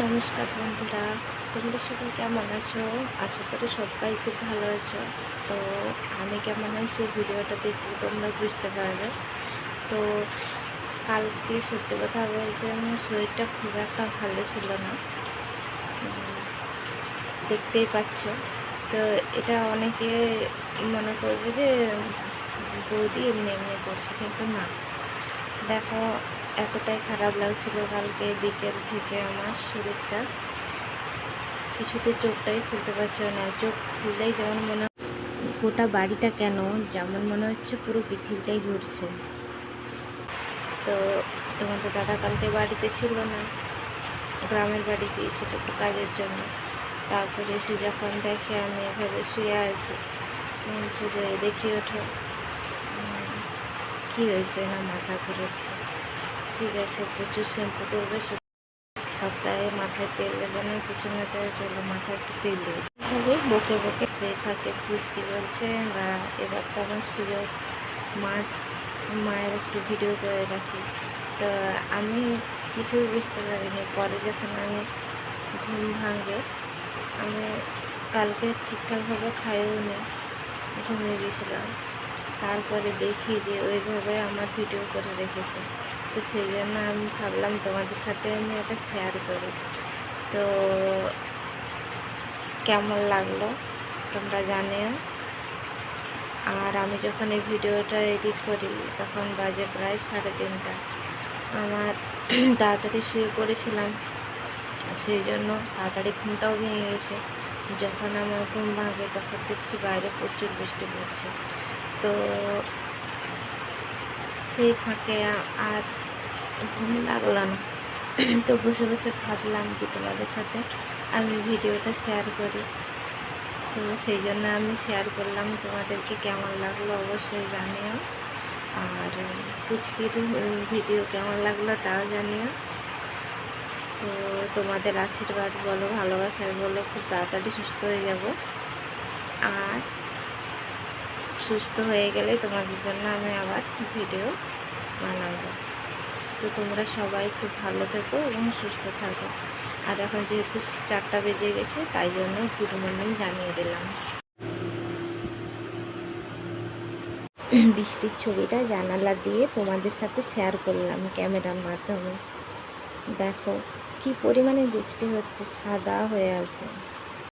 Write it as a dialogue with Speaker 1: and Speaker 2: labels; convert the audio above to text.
Speaker 1: নমস্কার বন্ধুরা, তোমরা সবাই কেমন আছো? আশা করি সবাই খুব ভালো আছো। তো আমি কেমন আছি ভিডিওটা দেখলে তোমরা বুঝতে পারবে। তো কালকে সত্যি কথা বলতে আমার শরীরটা খুব একটা ভালো ছিল না। দেখতেই পাচ্ছ। তো এটা অনেকে মনে করবে যে বৌদি এমনি এমনি করছে, কিন্তু না। দেখো এতটাই খারাপ লাগছিল কালকে বিকেল থেকে আমার শরীরটা। কিছুতে চোখটাই খুলতে পারছিল না। চোখ খুললেই যেমন মনে গোটা বাড়িটা কেন, যেমন মনে হচ্ছে পুরো পৃথিবীটাই ঘুরছে। তো তোমাদের দাদা কালকে বাড়িতে ছিল না, গ্রামের বাড়ি গিয়েছিল কাজের জন্য। তারপরে সে যখন দেখে আমি এভাবে শুয়ে আছি বলছে যে দেখি ওঠো কী হয়েছে না মাথা ঘুরেছে। ঠিক আছে প্রচুর শ্যাম্পু করবে সপ্তাহে মাথায় তেল দেবে না কিছু না তাই চলো মাথায় একটু তেল দেবে। বকে বকে। সেই থাকে ফুচকি বলছে বা এবার তো আমার সুযোগ মার মায়ের একটু ভিডিও করে রাখি। তো আমি কিছুই বুঝতে পারিনি পরে যখন আমি ঘুম ভাঙে আমি কালকে ঠিকঠাকভাবে খাইও নি ঘুমিয়ে গেছিলাম। তারপরে দেখি যে ওইভাবে আমার ভিডিও করে রেখেছে। তো সেই জন্য আমি ভাবলাম তোমাদের সাথে আমি এটা শেয়ার করি। তো কেমন লাগল তোমরা জানিও। আর আমি যখন এই ভিডিওটা এডিট করি, তখন বাজে প্রায় সাড়ে তিনটা। আমার তাড়াতাড়ি শুয়ে পড়েছিলাম, সেই জন্য তাড়াতাড়ি ঘুমটাও ভেঙে গেছে। যখন আমার ঘুম ভাঙে, তখন দেখছি বাইরে প্রচুর বৃষ্টি পড়ছে। তো সেই ফাঁকে আর ঘুম লাগল না। তো বসে বসে ভাবলাম যে তোমাদের সাথে আমি ভিডিওটা শেয়ার করি। তো সেই জন্য আমি শেয়ার করলাম, তোমাদেরকে কেমন লাগল অবশ্যই জানিও। আর পুচকির ভিডিও কেমন লাগল তাও জানিও। তোমাদের আশীর্বাদ বলো, ভালোবাসার বলো, খুব তাড়াতাড়ি সুস্থ হয়ে যাব। আর সুস্থ হয়ে গেলে তোমাদের জন্য আমি আবার ভিডিও বানাবো। তো তোমরা সবাই খুব ভালো থেকো এবং সুস্থ থাকো। আর এখন যেহেতু চারটা বেজে গেছে, তাই জন্য গুড মর্নিং জানিয়ে দিলাম। বৃষ্টির ছবিটা জানালা দিয়ে তোমাদের সাথে শেয়ার করলাম ক্যামেরার মাধ্যমে। দেখো কি পরিমাণে বৃষ্টি হচ্ছে? সাদা হয়ে আছে।